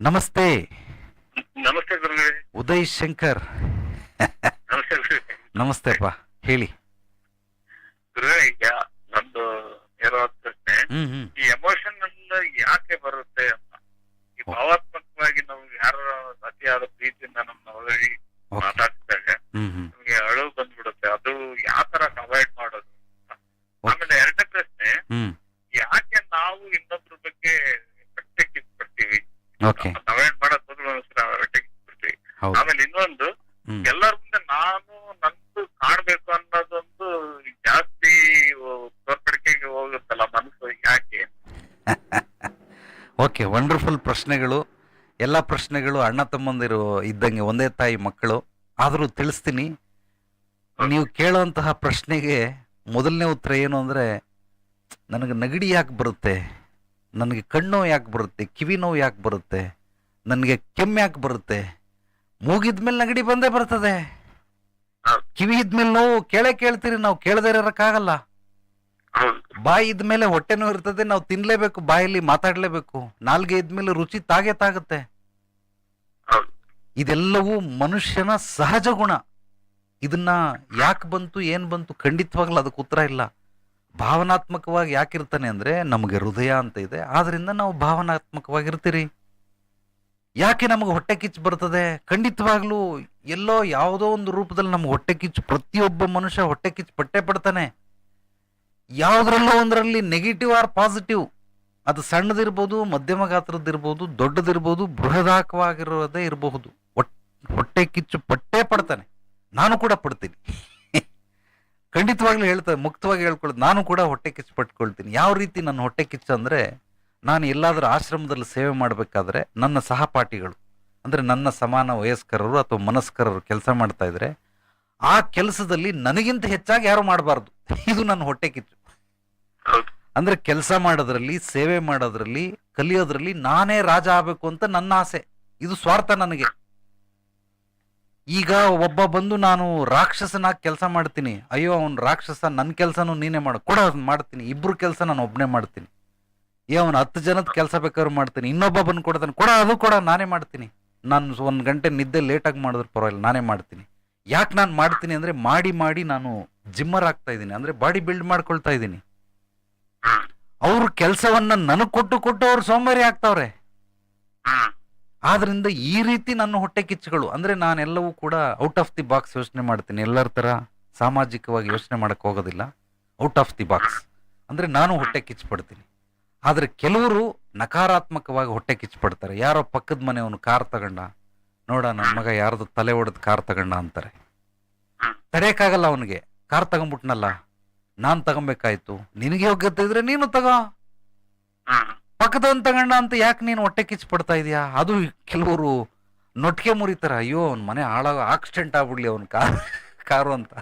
ನಮಸ್ತೆ. ನಮಸ್ತೆ ಉದಯ್ ಶಂಕರ್. ನಮಸ್ತೆ ಅಪ್ಪ ಹೇಳಿ. ನಂದು ಪ್ರಶ್ನೆ ಈ ಎಮೋಷನ್ ಯಾಕೆ ಬರುತ್ತೆ ಅಂತ. ಈ ಭಾವಾತ್ಮಕವಾಗಿ ನಮ್ಗೆ ಯಾರ ಅತಿಯಾದ ಪ್ರೀತಿಯಿಂದ ನಮ್ಮ ಹೊರಗೆ ಮಾತಾಡ್ತಾಗ ಮಾತಾಡ್ತಿದಾಗ ನಮ್ಗೆ ಅಳು ಬಂದ್ಬಿಡುತ್ತೆ. ಅದು ಯಾವ ತರ ಅವಾಯ್ಡ್ ಮಾಡೋದು ಅಂತ. ಆಮೇಲೆ ಎರಡನೇ ಪ್ರಶ್ನೆ ಹ್ಮ್ ಯಾಕೆ ನಾವು ಇನ್ನೊಬ್ರ ಬಗ್ಗೆ ಹೊಟ್ಟೆ ಕಿತ್ಬಿಡ್ತೀವಿ ಹೌದು. ಆಮೇಲೆ ಇನ್ನೊಂದು ಎಲ್ಲರ ಮುಂದೆ ನಾನು ನಂದು ಕಾಣ್ಬೇಕು ಅನ್ನೋದೊಂದು ಜಾಸ್ತಿ ತೋರ್ಪಡಿಕೆಗೆ ಹೋಗುತ್ತಲ್ಲ ಮನಸ್ಸು ಯಾಕೆ? ಓಕೆ ವಂಡರ್ಫುಲ್ ಪ್ರಶ್ನೆಗಳು. ಎಲ್ಲ ಪ್ರಶ್ನೆಗಳು ಅಣ್ಣ ತಮ್ಮಂದಿರು ಇದ್ದಂಗೆ ಒಂದೇ ತಾಯಿ ಮಕ್ಕಳು. ಆದರೂ ತಿಳಿಸ್ತೀನಿ. ನೀವು ಕೇಳುವಂತಹ ಪ್ರಶ್ನೆಗೆ ಮೊದಲನೇ ಉತ್ತರ ಏನು ಅಂದರೆ ನನಗೆ ನಗಡಿ ಯಾಕೆ ಬರುತ್ತೆ? ನನಗೆ ಕಣ್ಣು ಯಾಕೆ ಬರುತ್ತೆ ಕಿವಿ ನೋವು ಯಾಕೆ ಬರುತ್ತೆ ನನಗೆ ಕೆಮ್ಮು ಯಾಕೆ ಬರುತ್ತೆ ಮೂಗಿದ್ಮೇಲೆ ನಗಡಿ ಬಂದೇ ಬರ್ತದೆ. ಕಿವಿ ಇದ್ಮೇಲೆ ನೋವು ಕೇಳೇ ಕೇಳ್ತೀರಿ ನಾವು ಕೇಳದೇ ಇರೋಕ್ಕಾಗಲ್ಲ. ಬಾಯಿ ಇದ್ಮೇಲೆ ಹೊಟ್ಟೆನೂ ಇರ್ತದೆ ನಾವು ತಿನ್ಲೇಬೇಕು ಬಾಯಲ್ಲಿ ಮಾತಾಡ್ಲೇಬೇಕು ನಾಲ್ಗೆ ಇದ್ಮೇಲೆ ರುಚಿ ತಾಗೇ ತಾಗುತ್ತೆ. ಇದೆಲ್ಲವೂ ಮನುಷ್ಯನ ಸಹಜ ಗುಣ. ಇದನ್ನ ಯಾಕೆ ಬಂತು ಏನ್ ಬಂತು ಖಂಡಿತವಾಗ್ಲೂ ಅದಕ್ಕೆ ಉತ್ತರ ಇಲ್ಲ. ಭಾವನಾತ್ಮಕವಾಗಿ ಯಾಕಿರ್ತಾನೆ ಅಂದ್ರೆ ನಮಗೆ ಹೃದಯ ಅಂತ ಇದೆ. ಆದ್ದರಿಂದ ನಾವು ಭಾವನಾತ್ಮಕವಾಗಿರ್ತೀರಿ. ಯಾಕೆ ನಮಗೆ ಹೊಟ್ಟೆ ಕಿಚ್ಚು ಬರ್ತದೆ? ಖಂಡಿತವಾಗ್ಲೂ ಎಲ್ಲೋ ಯಾವುದೋ ಒಂದು ರೂಪದಲ್ಲಿ ನಮ್ಗೆ ಹೊಟ್ಟೆ ಕಿಚ್ಚು, ಪ್ರತಿಯೊಬ್ಬ ಮನುಷ್ಯ ಹೊಟ್ಟೆ ಕಿಚ್ಚು ಪಟ್ಟೆ ಪಡ್ತಾನೆ. ಯಾವುದರಲ್ಲೋ ಒಂದರಲ್ಲಿ ನೆಗೆಟಿವ್ ಆರ್ ಪಾಸಿಟಿವ್ ಅದು ಸಣ್ಣದಿರ್ಬೋದು, ಮಧ್ಯಮ ಗಾತ್ರದ್ದಿರ್ಬೋದು, ದೊಡ್ಡದಿರ್ಬೋದು, ಬೃಹದಾಕವಾಗಿರೋದೇ ಇರಬಹುದು. ಹೊಟ್ಟೆ ಕಿಚ್ಚು ಪಟ್ಟೆ ಪಡ್ತಾನೆ. ನಾನು ಕೂಡ ಪಡ್ತೀನಿ. ಖಂಡಿತವಾಗ್ಲೂ ಹೇಳ್ತಾರೆ ಮುಕ್ತವಾಗಿ ಹೇಳ್ಕೊಳ್ಳೋದು ನಾನು ಕೂಡ ಹೊಟ್ಟೆ ಕಿಚ್ಚು ಪಟ್ಕೊಳ್ತೀನಿ ಯಾವ ರೀತಿ ನನ್ನ ಹೊಟ್ಟೆ ಕಿಚ್ಚು ಅಂದರೆ ನಾನು ಎಲ್ಲಾದರೂ ಆಶ್ರಮದಲ್ಲಿ ಸೇವೆ ಮಾಡಬೇಕಾದ್ರೆ ನನ್ನ ಸಹಪಾಠಿಗಳು ಅಂದರೆ ನನ್ನ ಸಮಾನ ವಯಸ್ಕರರು ಅಥವಾ ಮನಸ್ಕರರು ಕೆಲಸ ಮಾಡ್ತಾ ಇದ್ರೆ ಆ ಕೆಲಸದಲ್ಲಿ ನನಗಿಂತ ಹೆಚ್ಚಾಗಿ ಯಾರು ಮಾಡಬಾರ್ದು? ಇದು ನನ್ನ ಹೊಟ್ಟೆ ಕಿಚ್ಚು. ಅಂದರೆ ಅಂದ್ರೆ ಕೆಲಸ ಮಾಡೋದ್ರಲ್ಲಿ ಸೇವೆ ಮಾಡೋದ್ರಲ್ಲಿ ಕಲಿಯೋದ್ರಲ್ಲಿ ನಾನೇ ರಾಜ ಆಗಬೇಕು ಅಂತ ನನ್ನ ಆಸೆ. ಇದು ಸ್ವಾರ್ಥ ನನಗೆ. ಈಗ ಒಬ್ಬ ಬಂದು ನಾನು ರಾಕ್ಷಸನಾಗಿ ಕೆಲಸ ಮಾಡ್ತೀನಿ. ಅಯ್ಯೋ, ಅವನು ರಾಕ್ಷಸ ನನ್ನ ಕೆಲಸನೂ ನೀನೇ ಮಾಡು. ಕೂಡ ಮಾಡ್ತೀನಿ. ಇಬ್ರು ಕೆಲಸ ನಾನು ಒಬ್ಬನೇ ಮಾಡ್ತೀನಿ. ಏ, ಅವನು ಹತ್ತು ಜನದ ಕೆಲಸ ಬೇಕಾದ್ರು ಮಾಡ್ತೀನಿ. ಇನ್ನೊಬ್ಬ ಬಂದು ಕೊಡ್ತಾನೆ ಕೂಡ, ಅದು ಕೂಡ, ನಾನೇ ಮಾಡ್ತೀನಿ. ನಾನು ಒಂದು ಗಂಟೆ ನಿದ್ದೆ ಲೇಟಾಗಿ ಮಾಡಿದ್ರು ಪರವಾಗಿಲ್ಲ, ನಾನೇ ಮಾಡ್ತೀನಿ. ಯಾಕೆ ನಾನು ಮಾಡ್ತೀನಿ ಅಂದ್ರೆ ಮಾಡಿ ಮಾಡಿ ನಾನು ಜಿಮ್ಮರ್ ಆಗ್ತಾ ಇದ್ದೀನಿ. ಅಂದ್ರೆ ಬಾಡಿ ಬಿಲ್ಡ್ ಮಾಡ್ಕೊಳ್ತಾ ಇದ್ದೀನಿ. ಅವ್ರ ಕೆಲಸವನ್ನ ನನಗ್ ಕೊಟ್ಟು ಕೊಟ್ಟು ಅವ್ರು ಸೋಮಾರಿ ಆಗ್ತಾವ್ರೆ. ಆದ್ರಿಂದ ಈ ರೀತಿ ನನ್ನ ಹೊಟ್ಟೆ ಕಿಚ್ಚುಗಳು, ಅಂದ್ರೆ ನಾನೆಲ್ಲವೂ ಕೂಡ ಔಟ್ ಆಫ್ ದಿ ಬಾಕ್ಸ್ ಯೋಚನೆ ಮಾಡ್ತೀನಿ. ಎಲ್ಲರ ತರ ಸಾಮಾಜಿಕವಾಗಿ ಯೋಚನೆ ಮಾಡಕ್ ಹೋಗೋದಿಲ್ಲ. ಔಟ್ ಆಫ್ ದಿ ಬಾಕ್ಸ್ ಅಂದ್ರೆ ನಾನು ಹೊಟ್ಟೆ ಕಿಚ್ಚು ಪಡ್ತೀನಿ ಆದ್ರೆ ಕೆಲವರು ನಕಾರಾತ್ಮಕವಾಗಿ ಹೊಟ್ಟೆ ಕಿಚ್ಚು ಪಡ್ತಾರೆ ಯಾರೋ ಪಕ್ಕದ ಮನೆಯವನು ಕಾರ್ ತಗೊಂಡ, ನೋಡ ನನ್ನ ಮಗ ಯಾರ್ದು ತಲೆ ಒಡೆದು ಕಾರ್ ತಗೊಂಡ ಅಂತಾರೆ. ತಡೆಯಕ್ಕಾಗಲ್ಲ ಅವನಿಗೆ. ಕಾರ್ ತಗೊಂಡ್ಬಿಟ್ನಲ್ಲ ನಾನ್ ತಗೊಬೇಕಾಯ್ತು. ನಿನಗೆ ಯೋಗ್ಯತೆ ಇದ್ರೆ ನೀನು ತಗೋ. ಪಕ್ಕದವನ್ ತಗೊಂಡ ಅಂತ ಯಾಕೆ ನೀನು ಹೊಟ್ಟೆ ಕಿಚ್ಚು ಪಡ್ತಾ ಇದೀಯಾ? ಅದು ಕೆಲವರು ನೊಟ್ಕೆ ಮುರಿತಾರ. ಅಯ್ಯೋ, ಅವ್ನ ಮನೆ ಹಾಳಾಗ ಆಕ್ಸಿಡೆಂಟ್ ಆಗ್ಬಿಡ್ಲಿ ಅವನ ಕಾರ್, ಕಾರು ಅಂತ.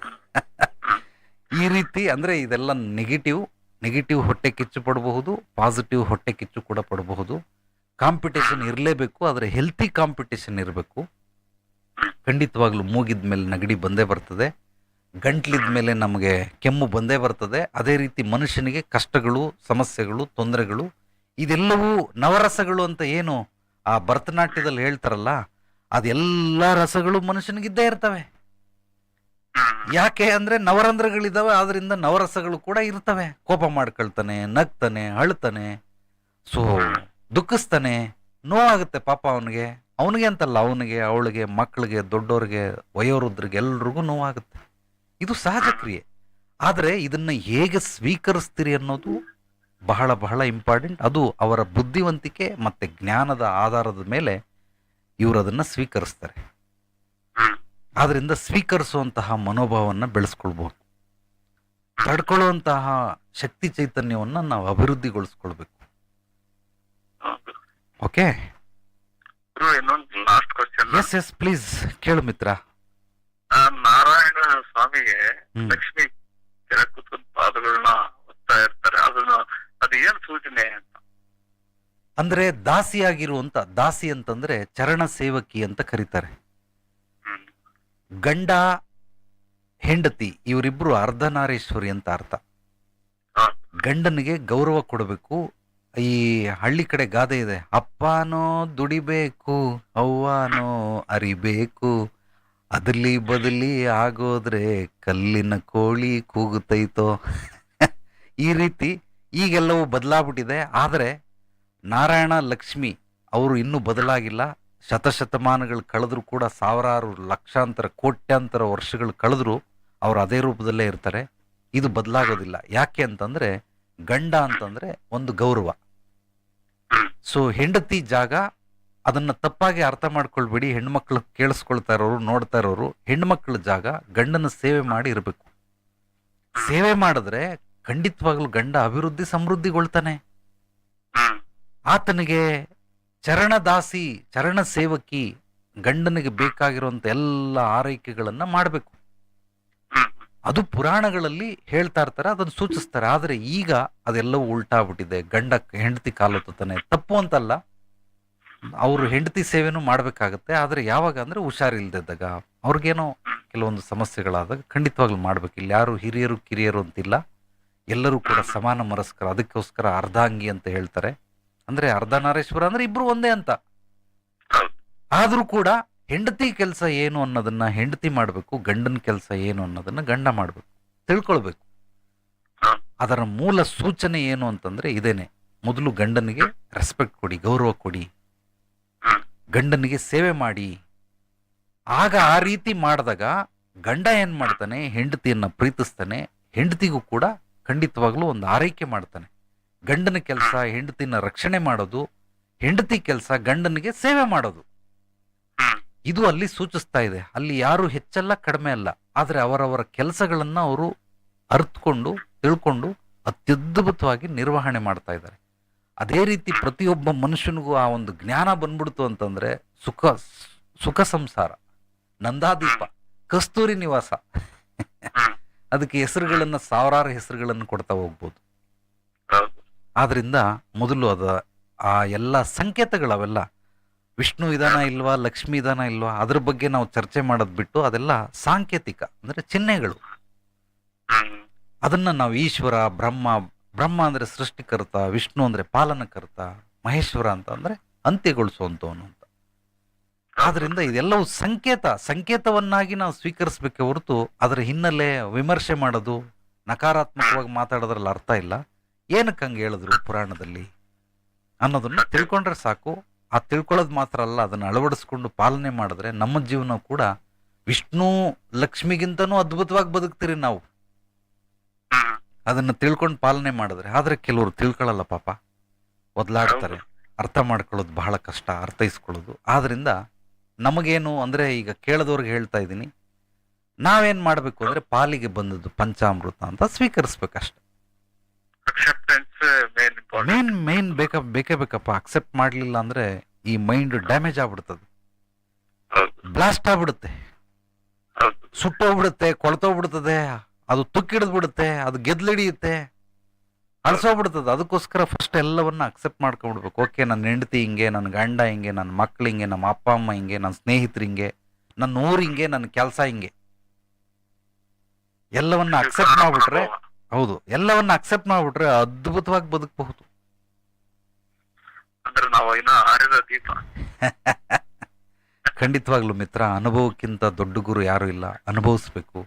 ಈ ರೀತಿ ಅಂದ್ರೆ ಇದೆಲ್ಲ ನೆಗೆಟಿವ್ ನೆಗೆಟಿವ್ ಹೊಟ್ಟೆ ಕಿಚ್ಚು ಪಡಬಹುದು ಪಾಸಿಟಿವ್ ಹೊಟ್ಟೆ ಕಿಚ್ಚು ಕೂಡ ಪಡಬಹುದು. ಕಾಂಪಿಟೇಷನ್ ಇರಲೇಬೇಕು, ಆದರೆ ಹೆಲ್ತಿ ಕಾಂಪಿಟೇಷನ್ ಇರಬೇಕು. ಖಂಡಿತವಾಗ್ಲೂ ಮೂಗಿದ ಮೇಲೆ ನಗಡಿ ಬಂದೇ ಬರ್ತದೆ. ಗಂಟ್ಲಿದ ಮೇಲೆ ನಮಗೆ ಕೆಮ್ಮು ಬಂದೇ ಬರ್ತದೆ. ಅದೇ ರೀತಿ ಮನುಷ್ಯನಿಗೆ ಕಷ್ಟಗಳು, ಸಮಸ್ಯೆಗಳು, ತೊಂದರೆಗಳು ಇದೆಲ್ಲವೂ ನವರಸಗಳು ಅಂತ ಏನು ಆ ಭರತನಾಟ್ಯದಲ್ಲಿ ಹೇಳ್ತಾರಲ್ಲ, ಅದೆಲ್ಲ ರಸಗಳು ಮನುಷ್ಯನಿಗಿದ್ದೇ ಇರ್ತವೆ. ಯಾಕೆ ಅಂದ್ರೆ ನವರಂಧ್ರಗಳಿದಾವೆ, ಆದ್ರಿಂದ ನವರಸಗಳು ಕೂಡ ಇರ್ತವೆ. ಕೋಪ ಮಾಡ್ಕೊಳ್ತಾನೆ, ನಗ್ತಾನೆ, ಅಳ್ತಾನೆ, ಸೊ ದುಃಖಿಸ್ತಾನೆ, ನೋವಾಗುತ್ತೆ ಪಾಪ ಅವನಿಗೆ. ಅವನಿಗೆ ಅಂತಲ್ಲ, ಅವನಿಗೆ, ಅವಳಿಗೆ, ಮಕ್ಕಳಿಗೆ ದೊಡ್ಡವ್ರಿಗೆ ವಯೋವೃದ್ಧರಿಗೆ ಎಲ್ರಿಗೂ ನೋವಾಗುತ್ತೆ. ಇದು ಸಹಜ ಕ್ರಿಯೆ. ಆದರೆ ಇದನ್ನ ಹೇಗೆ ಸ್ವೀಕರಿಸ್ತೀರಿ ಅನ್ನೋದು ಬಹಳ ಬಹಳ ಇಂಪಾರ್ಟೆಂಟ್. ಅದು ಅವರ ಬುದ್ಧಿವಂತಿಕೆ ಮತ್ತೆ ಜ್ಞಾನದ ಆಧಾರದ ಮೇಲೆ ಇವರು ಅದನ್ನ ಸ್ವೀಕರಿಸ್ತಾರೆ. ಆದ್ದರಿಂದ ಆದ್ರಿಂದ ಸ್ವೀಕರಿಸುವಂತಹ ಮನೋಭಾವವನ್ನು ಬೆಳೆಸ್ಕೊಳ್ಬಹುದು. ತಡ್ಕೊಳ್ಳುವಂತಹ ಶಕ್ತಿ ಚೈತನ್ಯವನ್ನು ನಾವು ಅಭಿವೃದ್ಧಿಗೊಳಿಸ್ಕೊಳ್ಬೇಕು. ಓಕೆ? ಎಸ್ ಎಸ್ ಪ್ಲೀಸ್ ಕೇಳು ಮಿತ್ರ. ನಾರಾಯಣ ಸ್ವಾಮಿಗೆ ಲಕ್ಷ್ಮಿ ಕೆಳ ಕೂತ್ಕೊಂಡ್ ಪಾದಗಳನ್ನ ಒತ್ತಾ ಇರ್ತಾರೆ ಅದನ್ನ ಅದು ಏನ್ ಸೂಚನೆ ಅಂತ ಅಂದ್ರೆ ದಾಸಿಯಾಗಿರುವಂತ ದಾಸಿ ಅಂತಂದ್ರೆ ಚರಣ ಸೇವಕಿ ಅಂತ ಕರೀತಾರೆ. ಗಂಡ ಹೆಂಡತಿ ಇವರಿಬ್ರು ಅರ್ಧನಾರೇಶ್ವರಿ ಅಂತ ಅರ್ಥ. ಗಂಡನಿಗೆ ಗೌರವ ಕೊಡಬೇಕು. ಈ ಹಳ್ಳಿ ಕಡೆ ಗಾದೆ ಇದೆ. ಅಪ್ಪನೋ ದುಡಿಬೇಕು ಅವ್ವನೋ ಅರಿಬೇಕು. ಅದಲಿ ಬದಲಿ ಆಗೋದ್ರೆ ಕಲ್ಲಿನ ಕೋಳಿ ಕೂಗುತ್ತೈತೋ ಈ ರೀತಿ ಈಗೆಲ್ಲವೂ ಬದಲಾಗ್ಬಿಟ್ಟಿದೆ. ಆದರೆ ನಾರಾಯಣ, ಲಕ್ಷ್ಮಿ ಅವರು ಇನ್ನೂ ಬದಲಾಗಿಲ್ಲ. ಶತಶತಮಾನಗಳು ಕಳೆದ್ರು ಕೂಡ ಸಾವಿರಾರು ಲಕ್ಷಾಂತರ, ಕೋಟ್ಯಾಂತರ ವರ್ಷಗಳು ಕಳೆದ್ರು ಅವರು ಅದೇ ರೂಪದಲ್ಲೇ ಇರ್ತಾರೆ. ಇದು ಬದಲಾಗೋದಿಲ್ಲ. ಯಾಕೆ ಅಂತಂದ್ರೆ, ಗಂಡ ಅಂತಂದ್ರೆ ಒಂದು ಗೌರವ. ಸೊ ಹೆಂಡತಿ ಜಾಗ, ಅದನ್ನ ತಪ್ಪಾಗಿ ಅರ್ಥ ಮಾಡ್ಕೊಳ್ಬೇಡಿ. ಹೆಣ್ಮಕ್ಳು ಕೇಳಿಸ್ಕೊಳ್ತಾ ಇರೋರು, ನೋಡ್ತಾ ಇರೋರು, ಹೆಣ್ಮಕ್ಳ ಜಾಗ ಗಂಡನ ಸೇವೆ ಮಾಡಿ ಇರಬೇಕು. ಸೇವೆ ಮಾಡಿದ್ರೆ ಖಂಡಿತವಾಗ್ಲೂ ಗಂಡ ಅಭಿವೃದ್ಧಿ, ಸಮೃದ್ಧಿಗೊಳ್ತಾನೆ. ಆತನಿಗೆ ಚರಣದಾಸಿ ಚರಣ ಸೇವಕಿ ಗಂಡನಿಗೆ ಬೇಕಾಗಿರುವಂಥ ಎಲ್ಲ ಆರೈಕೆಗಳನ್ನು ಮಾಡಬೇಕು. ಅದು ಪುರಾಣಗಳಲ್ಲಿ ಹೇಳ್ತಾ ಇರ್ತಾರೆ, ಅದನ್ನು ಸೂಚಿಸ್ತಾರೆ. ಆದರೆ ಈಗ ಅದೆಲ್ಲವೂ ಉಲ್ಟಾಗ್ಬಿಟ್ಟಿದೆ ಗಂಡ ಹೆಂಡತಿ ಕಾಲೊತ್ತಾನೆ ತಪ್ಪು ಅಂತಲ್ಲ. ಅವರು ಹೆಂಡತಿ ಸೇವೆನೂ ಮಾಡಬೇಕಾಗತ್ತೆ. ಆದರೆ ಯಾವಾಗ ಅಂದರೆ ಹುಷಾರಿಲ್ದಿದ್ದಾಗ ಅವ್ರಿಗೇನೋ ಕೆಲವೊಂದು ಸಮಸ್ಯೆಗಳಾದಾಗ ಖಂಡಿತವಾಗ್ಲೂ ಮಾಡ್ಬೇಕು. ಇಲ್ಲಿ ಯಾರು ಹಿರಿಯರು, ಕಿರಿಯರು ಅಂತಿಲ್ಲ. ಎಲ್ಲರೂ ಕೂಡ ಸಮಾನ ಮನಸ್ಕರ. ಅದಕ್ಕೋಸ್ಕರ ಅರ್ಧಾಂಗಿ ಅಂತ ಹೇಳ್ತಾರೆ. ಅಂದ್ರೆ ಅರ್ಧನಾರೇಶ್ವರ ಅಂದ್ರೆ ಇಬ್ರು ಒಂದೇ ಅಂತ. ಆದ್ರೂ ಕೂಡ ಹೆಂಡತಿ ಕೆಲಸ ಏನು ಅನ್ನೋದನ್ನ ಹೆಂಡತಿ ಮಾಡಬೇಕು, ಗಂಡನ ಕೆಲಸ ಏನು ಅನ್ನೋದನ್ನ ಗಂಡ ಮಾಡಬೇಕು. ತಿಳ್ಕೊಳ್ಬೇಕು. ಅದರ ಮೂಲ ಸೂಚನೆ ಏನು ಅಂತಂದ್ರೆ ಇದೇನೆ. ಮೊದಲು ಗಂಡನಿಗೆ ರೆಸ್ಪೆಕ್ಟ್ ಕೊಡಿ, ಗೌರವ ಕೊಡಿ. ಗಂಡನಿಗೆ ಸೇವೆ ಮಾಡಿ. ಆಗ ಆ ರೀತಿ ಮಾಡಿದಾಗ ಗಂಡ ಏನ್ ಮಾಡ್ತಾನೆ, ಹೆಂಡತಿಯನ್ನ ಪ್ರೀತಿಸ್ತಾನೆ, ಹೆಂಡತಿಗೂ ಕೂಡ ಖಂಡಿತವಾಗ್ಲೂ ಒಂದು ಆರೈಕೆ ಮಾಡ್ತಾನೆ. ಗಂಡನ ಕೆಲಸ, ಹೆಂಡತಿನ ರಕ್ಷಣೆ ಮಾಡೋದು, ಹೆಂಡತಿ ಕೆಲಸ, ಗಂಡನಿಗೆ ಸೇವೆ ಮಾಡೋದು. ಇದು ಅಲ್ಲಿ ಸೂಚಿಸ್ತಾ ಇದೆ. ಅಲ್ಲಿ ಯಾರು ಹೆಚ್ಚಲ್ಲ, ಕಡಿಮೆ ಅಲ್ಲ. ಆದ್ರೆ ಅವರವರ ಕೆಲಸಗಳನ್ನ ಅವರು ಅರ್ತ್ಕೊಂಡು, ತಿಳ್ಕೊಂಡು ಅತ್ಯದ್ಭುತವಾಗಿ ನಿರ್ವಹಣೆ ಮಾಡ್ತಾ ಇದ್ದಾರೆ. ಅದೇ ರೀತಿ ಪ್ರತಿಯೊಬ್ಬ ಮನುಷ್ಯನಿಗೂ ಆ ಒಂದು ಜ್ಞಾನ ಬಂದ್ಬಿಡ್ತು ಅಂತಂದ್ರೆ ಸುಖ ಸುಖ ಸಂಸಾರ, ನಂದಾದೀಪ, ಕಸ್ತೂರಿ ನಿವಾಸ. ಅದಕ್ಕೆ ಹೆಸರುಗಳನ್ನು, ಸಾವಿರಾರು ಹೆಸರುಗಳನ್ನು ಕೊಡ್ತಾ ಹೋಗ್ಬೋದು. ಹೌದು ಆದ್ರಿಂದ ಮೊದಲು ಅದ ಆ ಎಲ್ಲ ಸಂಕೇತಗಳವೆಲ್ಲ ವಿಷ್ಣು ವಿಧಾನ ಇಲ್ವಾ, ಲಕ್ಷ್ಮಿ ವಿಧಾನ ಇಲ್ವಾ, ಅದ್ರ ಬಗ್ಗೆ ನಾವು ಚರ್ಚೆ ಮಾಡೋದ್ ಬಿಟ್ಟು ಅದೆಲ್ಲ ಸಾಂಕೇತಿಕ ಅಂದ್ರೆ ಚಿಹ್ನೆಗಳು. ಅದನ್ನ ನಾವು ಈಶ್ವರ, ಬ್ರಹ್ಮ ಬ್ರಹ್ಮ ಅಂದ್ರೆ ಸೃಷ್ಟಿಕರ್ತ, ವಿಷ್ಣು ಅಂದ್ರೆ ಪಾಲನಕರ್ತ, ಮಹೇಶ್ವರ ಅಂತ ಅಂದ್ರೆ ಅಂತ್ಯಗೊಳಿಸುವಂತವನು ಅಂತ. ಆದ್ರಿಂದ ಇದೆಲ್ಲವೂ ಸಂಕೇತ, ಸಂಕೇತವನ್ನಾಗಿ ನಾವು ಸ್ವೀಕರಿಸಬೇಕೆ ಹೊರತು ಅದರ ಹಿನ್ನೆಲೆ ವಿಮರ್ಶೆ ಮಾಡೋದು ನಕಾರಾತ್ಮಕವಾಗಿ ಮಾತಾಡೋದ್ರಲ್ಲಿ ಅರ್ಥ ಇಲ್ಲ. ಏನಕ್ಕೆ ಹಂಗೆ ಹೇಳಿದ್ರು ಪುರಾಣದಲ್ಲಿ? ಅನ್ನೋದನ್ನ ತಿಳ್ಕೊಂಡ್ರೆ ಸಾಕು. ಆ ತಿಳ್ಕೊಳ್ಳೋದು ಮಾತ್ರ ಅಲ್ಲ, ಅದನ್ನ ಅಳವಡಿಸ್ಕೊಂಡು ಪಾಲನೆ ಮಾಡಿದ್ರೆ ನಮ್ಮ ಜೀವನ ಕೂಡ ವಿಷ್ಣು ಲಕ್ಷ್ಮಿಗಿಂತನೂ ಅದ್ಭುತವಾಗಿ ಬದುಕ್ತೀರಿ ನಾವು. ಅದನ್ನು ತಿಳ್ಕೊಂಡು ಪಾಲನೆ ಮಾಡಿದ್ರೆ, ಆದ್ರೆ ಕೆಲವರು ತಿಳ್ಕೊಳ್ಳಲ್ಲ ಪಾಪ. ಒದ್ಲಾಡ್ತಾರೆ. ಅರ್ಥ ಮಾಡ್ಕೊಳ್ಳೋದು ಬಹಳ ಕಷ್ಟ, ಅರ್ಥೈಸ್ಕೊಳ್ಳೋದು. ಆದ್ರಿಂದ ನಮಗೇನು ಅಂದ್ರೆ ಈಗ ಕೇಳದವ್ರಿಗೆ ಹೇಳ್ತಾ ಇದ್ದೀನಿ, ನಾವೇನು ಮಾಡಬೇಕು ಅಂದ್ರೆ ಪಾಲಿಗೆ ಬಂದದ್ದು ಪಂಚಾಮೃತ ಅಂತ ಸ್ವೀಕರಿಸ್ಬೇಕಷ್ಟೆ. ಮೇನ್ ಮೇನ್ ಬೇಕ ಬೇಕೇ ಬೇಕಪ್ಪ. ಅಕ್ಸೆಪ್ಟ್ ಮಾಡಲಿಲ್ಲ ಅಂದ್ರೆ ಈ ಮೈಂಡ್ ಡ್ಯಾಮೇಜ್ ಆಗ್ಬಿಡ್ತದೆ. ಬ್ಲಾಸ್ಟ್ ಆಗ್ಬಿಡುತ್ತೆ. ಸುಟ್ಟೋಗ್ಬಿಡುತ್ತೆ ಕೊಳ್ತೋಗ್ಬಿಡ್ತದೆ ಅದು ತುಕ್ಕಿಡಿದ್ ಬಿಡುತ್ತೆ ಅದು ಗೆದ್ಲಿಡಿಯುತ್ತೆ ಅಳ್ಸೋಗ್ಬಿಡ್ತದೆ. ಅದಕ್ಕೋಸ್ಕರ ಫಸ್ಟ್ ಎಲ್ಲವನ್ನ ಅಕ್ಸೆಪ್ಟ್ ಮಾಡ್ಕೊಂಡ್ಬಿಡ್ಬೇಕು. ಓಕೆ ನನ್ನ ಹೆಂಡತಿ ಹಿಂಗೆ ನನ್ನ ಗಂಡ ಹಿಂಗೆ ನನ್ನ ಮಕ್ಳು ಹಿಂಗೆ ನಮ್ಮ ಅಪ್ಪ ಅಮ್ಮ ಹಿಂಗೆ ನನ್ನ ಸ್ನೇಹಿತರು ಹಿಂಗೆ ನನ್ನ ಊರು ಹಿಂಗೆ ನನ್ನ ಕೆಲಸ ಹಿಂಗೆ. ಎಲ್ಲವನ್ನ ಅಕ್ಸೆಪ್ಟ್ ಮಾಡ್ಬಿಟ್ರೆ ಹೌದು. ಎಲ್ಲವನ್ನ ಅಕ್ಸೆಪ್ಟ್ ಮಾಡ್ಬಿಟ್ರೆ ಅದ್ಭುತವಾಗಿ ಬದುಕಬಹುದು. ಅಂದ್ರೆ ನಾವು ಇನ್ನ ಆರಿದ ದೀಪ. ಖಂಡಿತವಾಗ್ಲೂ ಮಿತ್ರ ಅನುಭವಕ್ಕಿಂತ ದೊಡ್ಡ ಗುರು ಯಾರು ಇಲ್ಲ. ಅನುಭವಿಸ್ಬೇಕು.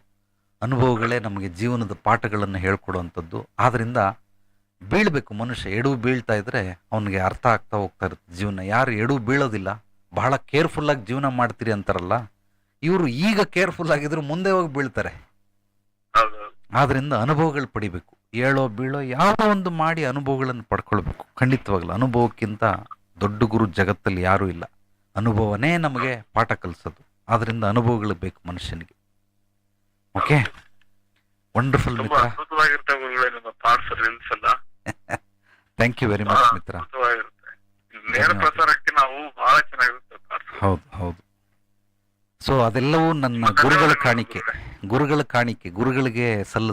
ಅನುಭವಗಳೇ ನಮಗೆ ಜೀವನದ ಪಾಠಗಳನ್ನು ಹೇಳ್ಕೊಡುವಂಥದ್ದು. ಆದ್ರಿಂದ ಬೀಳ್ಬೇಕು ಮನುಷ್ಯ. ಎಡು ಬೀಳ್ತಾ ಇದ್ರೆ ಅವನಿಗೆ ಅರ್ಥ ಆಗ್ತಾ ಹೋಗ್ತಾ ಇರುತ್ತೆ. ಜೀವನ ಯಾರು ಎಡು ಬೀಳೋದಿಲ್ಲ. ಬಹಳ ಕೇರ್ಫುಲ್ ಆಗಿ ಜೀವನ ಮಾಡ್ತೀರಿ ಅಂತಾರಲ್ಲ. ಇವರು ಈಗ ಕೇರ್ಫುಲ್ ಆಗಿದ್ರು ಮುಂದೆ ಹೋಗಿ ಬೀಳ್ತಾರೆ. ಹೌದು ಹೌದು ಆದ್ರಿಂದ ಅನುಭವಗಳು ಪಡಿಬೇಕು. ಏಳೋ ಬೀಳೋ ಯಾವುದೋ ಒಂದು ಮಾಡಿ ಅನುಭವಗಳನ್ನು ಪಡ್ಕೊಳ್ಬೇಕು. ಖಂಡಿತವಾಗ್ಲು ಅನುಭವಕ್ಕಿಂತ ದೊಡ್ಡ ಗುರು ಜಗತ್ತಲ್ಲಿ ಯಾರೂ ಇಲ್ಲ. ಅನುಭವನೇ ನಮಗೆ ಪಾಠ ಕಲಿಸೋದು. ಆದ್ರಿಂದ ಅನುಭವಗಳು ಬೇಕು ಮನುಷ್ಯನಿಗೆ. ಓಕೆ ವಂಡರ್ಫುಲ್ ಮಿತ್ರ. ಥ್ಯಾಂಕ್ ಯು ವೆರಿ ಮಚ್ ಮಿತ್ರ. ಹೌದು ನೇರ ಧನ್ಯವಾದ. ಪ್ರಸಾರಕ್ಕೆ ನಾವು ಬಹಳ ಚೆನ್ನಾಗಿರುತ್ತೆ ಥಾಟ್ಸ್ ಹೌದು ಹೌದು ಸೊ ಅದೆಲ್ಲವೂ ನನ್ನ ಗುರುಗಳ ಕಾಣಿಕೆ. ಗುರುಗಳ ಕಾಣಿಕೆ. ಗುರುಗಳಿಗೆ ಸಲ್ಲ.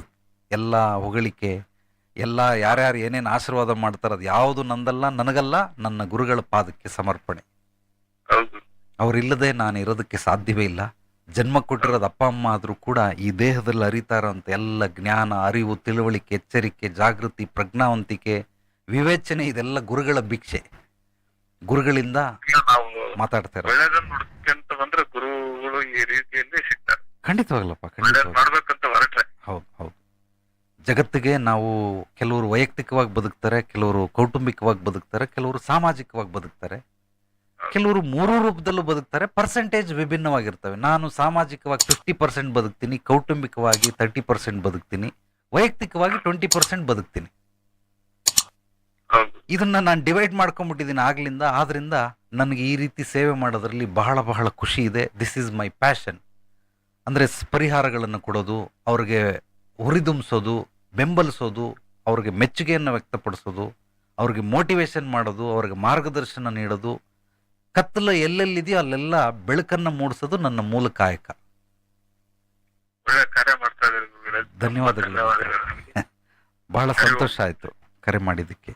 ಎಲ್ಲ ಹೊಗಳಿಕೆ ಎಲ್ಲ ಯಾರ್ಯಾರು ಏನೇನು ಆಶೀರ್ವಾದ ಮಾಡ್ತಾರೆ ಅದು ಯಾವುದು ನಂದಲ್ಲ ನನಗಲ್ಲ ನನ್ನ ಗುರುಗಳ ಪಾದಕ್ಕೆ ಸಮರ್ಪಣೆ. ಅವರಿಲ್ಲದೆ ನಾನು ಇರೋದಕ್ಕೆ ಸಾಧ್ಯವೇ ಇಲ್ಲ. ಜನ್ಮ ಕೊಟ್ಟಿರೋದು ಅಪ್ಪ ಅಮ್ಮ ಆದರೂ ಕೂಡ ಈ ದೇಹದಲ್ಲಿ ಅರಿತಾ ಅಂತ ಎಲ್ಲ ಜ್ಞಾನ ಅರಿವು ತಿಳುವಳಿಕೆ ಎಚ್ಚರಿಕೆ ಜಾಗೃತಿ ಪ್ರಜ್ಞಾವಂತಿಕೆ ವಿವೇಚನೆ ಇದೆಲ್ಲ ಗುರುಗಳ ಭಿಕ್ಷೆ. ಗುರುಗಳಿಂದ ಮಾತಾಡ್ತಾ ಇರೋದು. ಖಂಡಿತವಾಗ್ಲಪ್ಪ ಮಾಡ್ಬೇಕಂತ ಹೊರಟ್ರೆ. ಹೌದು ಹೌದು. ಜಗತ್ತಿಗೆ ನಾವು ಕೆಲವರು ವೈಯಕ್ತಿಕವಾಗಿ ಬದುಕ್ತಾರೆ ಕೆಲವರು ಕೌಟುಂಬಿಕವಾಗಿ ಬದುಕ್ತಾರೆ ಕೆಲವರು ಸಾಮಾಜಿಕವಾಗಿ ಬದುಕ್ತಾರೆ. ಕೆಲವರು ಮೂರು ರೂಪದಲ್ಲೂ ಬದುಕ್ತಾರೆ ಪರ್ಸೆಂಟೇಜ್ ವಿಭಿನ್ನವಾಗಿರ್ತವೆ. ನಾನು ಸಾಮಾಜಿಕವಾಗಿ ಫಿಫ್ಟಿ ಪರ್ಸೆಂಟ್ ಬದುಕ್ತೀನಿ ಕೌಟುಂಬಿಕವಾಗಿ ತರ್ಟಿ ಪರ್ಸೆಂಟ್ ಬದುಕ್ತೀನಿ ವೈಯಕ್ತಿಕವಾಗಿ ಟ್ವೆಂಟಿ ಪರ್ಸೆಂಟ್ ಬದುಕ್ತೀನಿ. ಇದನ್ನ ನಾನು ಡಿವೈಡ್ ಮಾಡ್ಕೊಂಡ್ಬಿಟ್ಟಿದ್ದೀನಿ ಆಗ್ಲಿಂದ ಆದ್ರಿಂದ ನನಗೆ ಈ ರೀತಿ ಸೇವೆ ಮಾಡೋದ್ರಲ್ಲಿ ಬಹಳ ಬಹಳ ಖುಷಿ ಇದೆ. ದಿಸ್ ಈಸ್ ಮೈ ಪ್ಯಾಷನ್ ಅಂದರೆ ಪರಿಹಾರಗಳನ್ನು ಕೊಡೋದು ಅವ್ರಿಗೆ ಹುರಿದುಂಬಿಸೋದು ಬೆಂಬಲಿಸೋದು ಅವ್ರಿಗೆ ಮೆಚ್ಚುಗೆಯನ್ನು ವ್ಯಕ್ತಪಡಿಸೋದು ಅವ್ರಿಗೆ ಮೋಟಿವೇಶನ್ ಮಾಡೋದು ಅವ್ರಿಗೆ ಮಾರ್ಗದರ್ಶನ ನೀಡೋದು ಕತ್ತಲ ಎಲ್ಲೆಲ್ಲಿದೆಯೋ ಅಲ್ಲೆಲ್ಲ ಬೆಳಕನ್ನು ಮೂಡಿಸೋದು ನನ್ನ ಮೂಲ ಕಾಯಕ. ಧನ್ಯವಾದಗಳು. ಬಹಳ ಸಂತೋಷ ಆಯಿತು ಕರೆ ಮಾಡಿದ್ದಕ್ಕೆ.